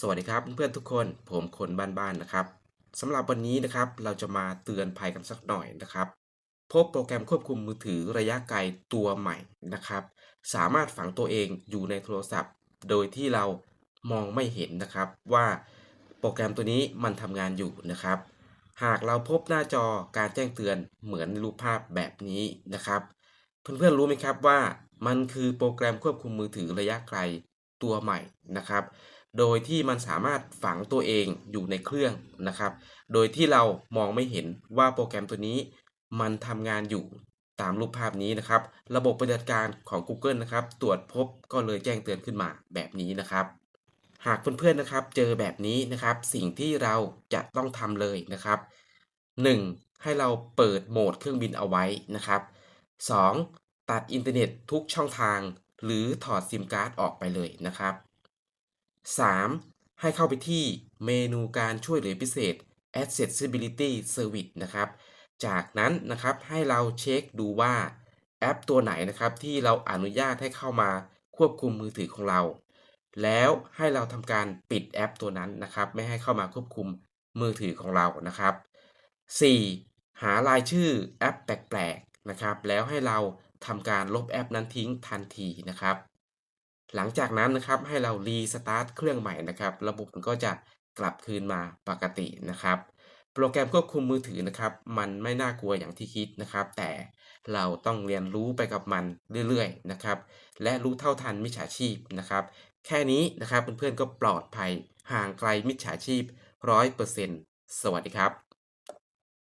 สวัสดีครับเพื่อนๆทุกคนผมคนบ้านๆนะครับสำหรับวันนี้นะครับเราจะมาเตือนภัยกันสักหน่อยนะครับ พบโปรแกรมควบคุมมือถือระยะไกลตัวใหม่นะครับ สามารถฝังตัวเองอยู่ในโทรศัพท์ โดยที่เรามองไม่เห็นนะครับว่าโปรแกรมตัวนี้มันทำงานอยู่นะครับ หากเราพบหน้าจอการแจ้งเตือนเหมือนในรูปภาพแบบนี้นะครับ เพื่อนๆรู้ไหมครับว่ามันคือโปรแกรมควบคุมมือถือระยะไกลตัวใหม่นะครับ โดยที่มันสามารถฝังตัวเองอยู่ในเครื่องนะครับ โดยที่เรามองไม่เห็นว่าโปรแกรมตัวนี้ มันทำงานอยู่ตามรูปภาพนี้นะครับ ระบบปฏิบัติการของ Google นะครับ ตรวจพบก็เลยแจ้งเตือนขึ้นมาแบบนี้นะครับ หากเพื่อนๆนะครับ เจอแบบนี้นะครับ สิ่งที่เราจะต้องทำเลยนะครับ 1. ให้เราเปิดโหมดเครื่องบินเอาไว้นะครับ 2. ตัดอินเทอร์เน็ตทุกช่องทาง หรือถอดซิมการ์ดออกไปเลยนะครับ 3. ให้เข้าไปที่เมนูการช่วยเหลือพิเศษ Accessibility Service นะครับ จากนั้นนะครับให้เราเช็คดูว่าแอปตัวไหนนะครับที่เราอนุญาตให้เข้ามาควบคุมมือถือของเรา แล้วให้เราทำการปิดแอปตัวนั้นนะครับ ไม่ให้เข้ามาควบคุมมือถือของเรานะครับ 4. หารายชื่อแอปแปลกๆนะครับ แล้วให้เราทำการลบแอปนั้นทิ้งทันทีนะครับ หลังจากนั้นนะครับให้เรารีสตาร์ทเครื่องใหม่นะครับ ระบบมันก็จะกลับคืนมาปกตินะครับ โปรแกรมควบคุมมือถือนะครับ มันไม่น่ากลัวอย่างที่คิดนะครับ แต่เราต้องเรียนรู้ไปกับมันเรื่อยๆนะครับ และรู้เท่าทันมิจฉาชีพนะครับ แค่นี้นะครับเพื่อนๆก็ปลอดภัยห่างไกลมิจฉาชีพ100%สวัสดีครับ